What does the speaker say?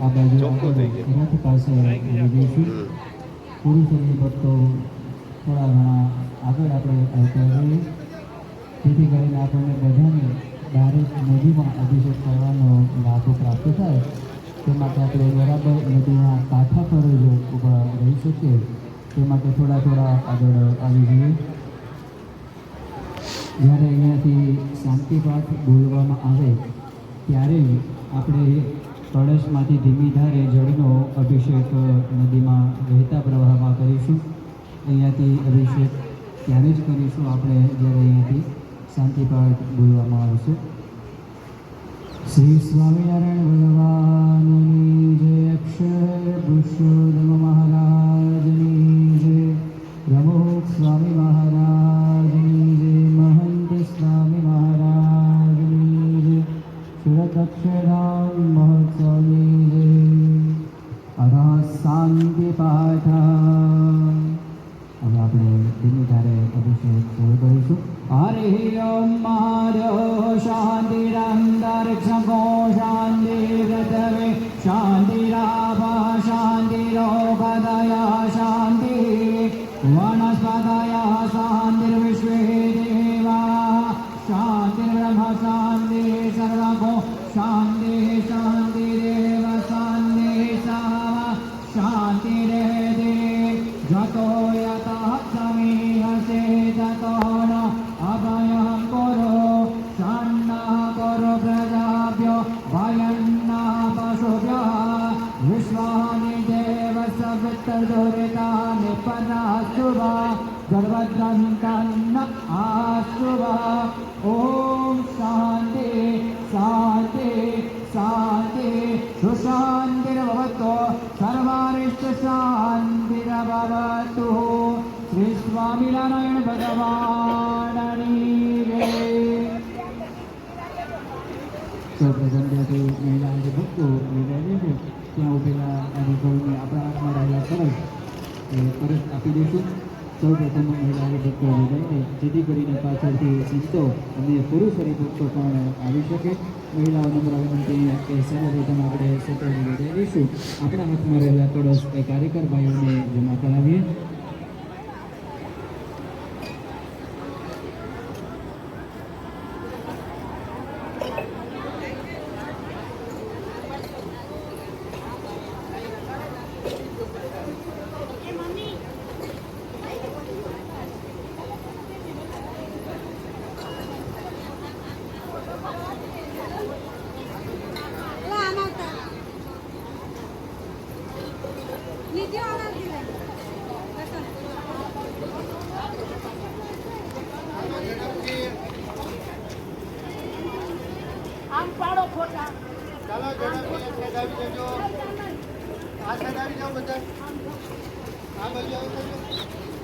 આ ચોખ્ખો થઈ ગયો. રથ પાસે પુરુષોની ભક્તો થોડા ઘણા આગળ આપણે આવતા જેથી કરીને આપણને બધાને ડાયરેક્ટ નદીમાં અભિષેક કરવાનો લાભ પ્રાપ્ત થાય તે માટે આપણે બરાબર નદીના કાંઠા પર જ ઊભા રહી શકીએ તે માટે થોડા થોડા આગળ આવી જઈએ જ્યારે અહીંયાથી શાંતિપાઠ બોલવામાં આવે ત્યારે આપણે કળશમાંથી ધીમી ધારે જળનો અભિષેક નદીમાં વહેતા પ્રવાહમાં કરીશું. અહીંયાથી અભિષેક ત્યારે જ કરીશું આપણે જ્યારે અહીંયાથી શાંતિપાઠ બોલવામાં આવશે. Shri Swaminarayan Sadat Sri Ram रक्तदुरितानि पदास्तु वा नि आस्तु वा ॐ शान्ति शान्ति शान्ति। भवतु सर्वारिष्टशान्तिरभवतु। श्रीस्वामिनारायण भगवान्। સૌપ્રથમ ત્યાંથી મહિલા જે ભક્તો વિદાય છે ત્યાં ઉભેલા અનુભવને આપણા હાથમાં રહેલા સરસ એ પરત આપી દઈશું સૌપ્રથમ મહિલા ભૂખતો વિદાયને જેથી કરીને પાછળથી શિસ્તો અને પુરુષ હરિભક્તો પણ આવી શકે. મહિલાઓ નમ્ર વિનંતી કે સર્વપ્રથમ આપણે સત્રની વિદાય દઈશું આપણા હાથમાં રહેલા કળશ એ કાર્યકર ભાઈઓને જમા કરાવીએ. આમ પાડો ખોટા. ચાલો જણાવી આવી જજો આ આવી જાઓ બધા. આ બાજુ આવી